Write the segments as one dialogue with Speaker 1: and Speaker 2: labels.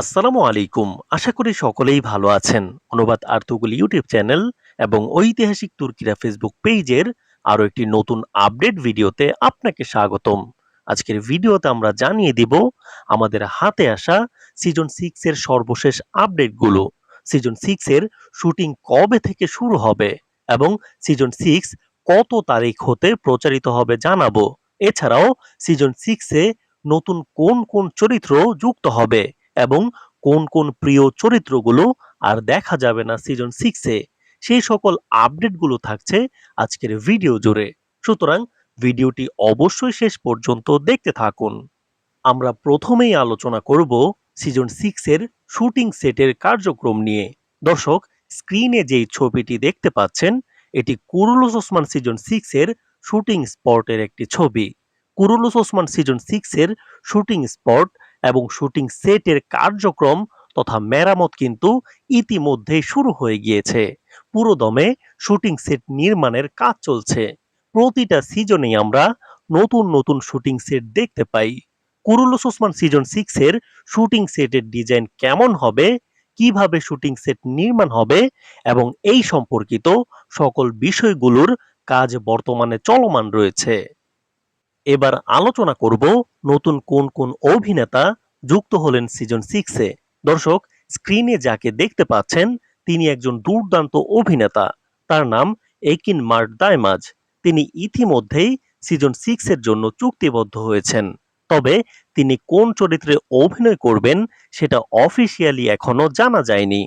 Speaker 1: আসসালামু আলাইকুম। আশা করি সকলেই ভালো আছেন। অনুবাদ আর্তুগুল ইউটিউব চ্যানেল এবং ঐতিহাসিক তুর্কিরা ফেসবুক পেজের আরও একটি নতুন আপডেট ভিডিওতে আপনাকে স্বাগতম। আজকের ভিডিওতে আমরা জানিয়ে দিব আমাদের হাতে আসা সিজন সিক্স এর সর্বশেষ আপডেটগুলো। সিজন সিক্স এর শুটিং কবে থেকে শুরু হবে এবং সিজন সিক্স কত তারিখ হতে প্রচারিত হবে জানাব। এছাড়াও সিজন সিক্সে নতুন কোন কোন চরিত্র যুক্ত হবে এবং কোন কোন প্রিয় চরিত্রগুলো আর দেখা যাবে না সিজন সিক্সে সেই সকল আপডেটগুলো থাকছে আজকের ভিডিও জুড়ে। সুতরাং ভিডিওটি অবশ্যই শেষ পর্যন্ত দেখতে থাকুন। আমরা প্রথমেই আলোচনা করব সিজন সিক্সের শুটিং সেটের কার্যক্রম নিয়ে। দর্শক স্ক্রিনে যেই ছবিটি দেখতে পাচ্ছেন, এটি কুরুলুস ওসমান সিজন সিক্সের শুটিং স্পটের একটি ছবি। কুরুলুস ওসমান সিজন সিক্সের শুটিং স্পট এবং শুটিং সেটের কার্যক্রম তথা মেরামত কিন্তু ইতিমধ্যেই শুরু হয়ে গিয়েছে। পুরো দমে শুটিং সেট নির্মাণের কাজ চলছে। প্রতিটা সিজনেই আমরা নতুন নতুন শুটিং সেট দেখতে পাই। কুরুলুস ওসমান সিজন সিক্স এর শুটিং সেটের ডিজাইন কেমন হবে? কীভাবে শুটিং সেট নির্মাণ হবে? এবং এই সম্পর্কিত সকল বিষয়গুলোর কাজ বর্তমানে চলমান রয়েছে। এবার আলোচনা করব নতুন কোন কোন অভিনেতা যুক্ত হলেন সিজন সিক্সে দর্শক স্ক্রিনে যাকে দেখতে পাচ্ছেন, তিনি একজন দুর্দান্ত অভিনেতা। তার নাম একিন মার্ট দাইমাজ তিনি ইতিমধ্যেই সিজন সিক্স এর জন্য চুক্তিবদ্ধ হয়েছেন। তবে তিনি কোন চরিত্রে অভিনয় করবেন, সেটা অফিসিয়ালি এখনও জানা যায়নি।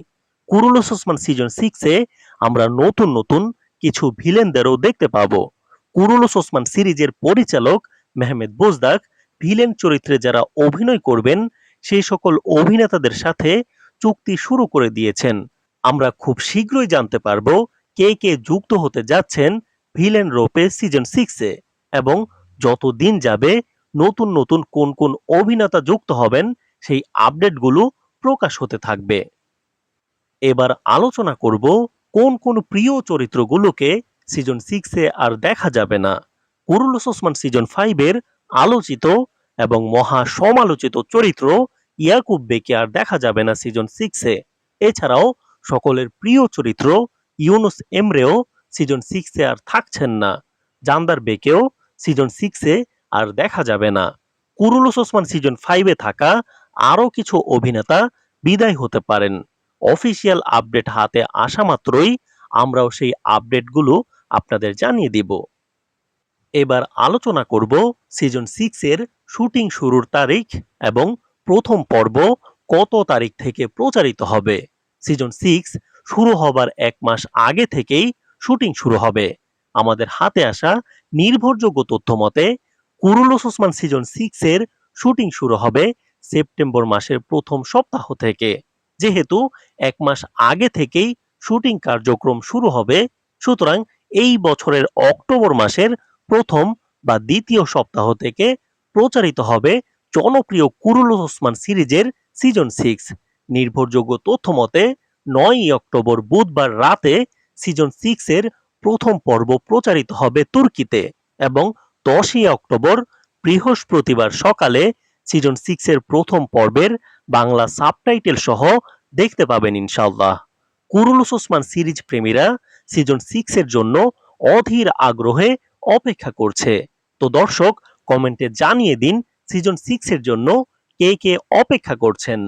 Speaker 1: কুরুলুস ওসমান সিজন সিক্সে আমরা নতুন নতুন কিছু ভিলেনদেরও দেখতে পাব। কুরুলুস ওসমান সিরিজের পরিচালক মেহমেদ বোজদাক ভিলেন চরিত্রে যারা অভিনয় করবেন, সেই সকল অভিনেতাদের সাথে চুক্তি শুরু করে দিয়েছেন। আমরা খুব শীঘ্রই জানতে পারব কে কে যুক্ত হতে যাচ্ছেন ভিলেন রোপে সিজন সিক্সে এবং যত দিন যাবে, নতুন নতুন কোন কোন অভিনেতা যুক্ত হবেন, সেই আপডেটগুলো প্রকাশ হতে থাকবে। এবার আলোচনা করব কোন কোন প্রিয় চরিত্রগুলোকে সিজন সিক্সে আর দেখা যাবে না। কুরুলুস ওসমান সিজন ফাইভের আলোচিত এবং মহা সমালোচিত চরিত্র ইয়াকুব বেকে আর দেখা যাবে না সিজন সিক্সে। এছাড়াও সকলের প্রিয় চরিত্র ইউনুস এমরেও সিজন সিক্সে আর থাকছেন না। জান্দার বেকেও সিজন সিক্সে আর দেখা যাবে না। কুরুলুস ওসমান সিজন ফাইভে থাকা আরও কিছু অভিনেতা বিদায় হতে পারেন। অফিসিয়াল আপডেট হাতে আসা মাত্রই আমরাও সেই আপডেটগুলো আপনাদের জানিয়ে দিব। এবার আলোচনা করব সিজন সিক্স এর শুটিং শুরুর তারিখ এবং প্রথম পর্ব কত তারিখ থেকে প্রচারিত হবে। সিজন সিক্স শুরু হবার এক মাস আগে থেকেই শুটিং শুরু হবে। আমাদের হাতে আসা নির্ভরযোগ্য তথ্য মতে কুরুলুস ওসমান সিজন সিক্স এর শুটিং শুরু হবে সেপ্টেম্বর মাসের প্রথম সপ্তাহ থেকে। যেহেতু এক মাস আগে থেকেই শুটিং কার্যক্রম শুরু হবে, সুতরাং এই বছরের অক্টোবর মাসের প্রথম বা দ্বিতীয় সপ্তাহ থেকে প্রচারিত হবে জনপ্রিয় কুরুলুস ওসমান সিরিজের সিজন সিক্স নির্ভরযোগ্য তথ্য মতে, নয়ই অক্টোবর বুধবার রাতে সিজন সিক্স এর প্রথম পর্ব প্রচারিত হবে তুর্কিতে এবং দশই অক্টোবর বৃহস্পতিবার সকালে সিজন সিক্স এর প্রথম পর্বের বাংলা সাবটাইটেল সহ দেখতে পাবেন ইনশাল্লাহ কুরুলুস ওসমান সিরিজ প্রেমীরা সিজন সিক্স এর জন্য অধীর আগ্রহে অপেক্ষা করছে। তো দর্শক কমেন্টে জানিয়ে দিন সিজন সিক্সের জন্য কে কে অপেক্ষা করছেন।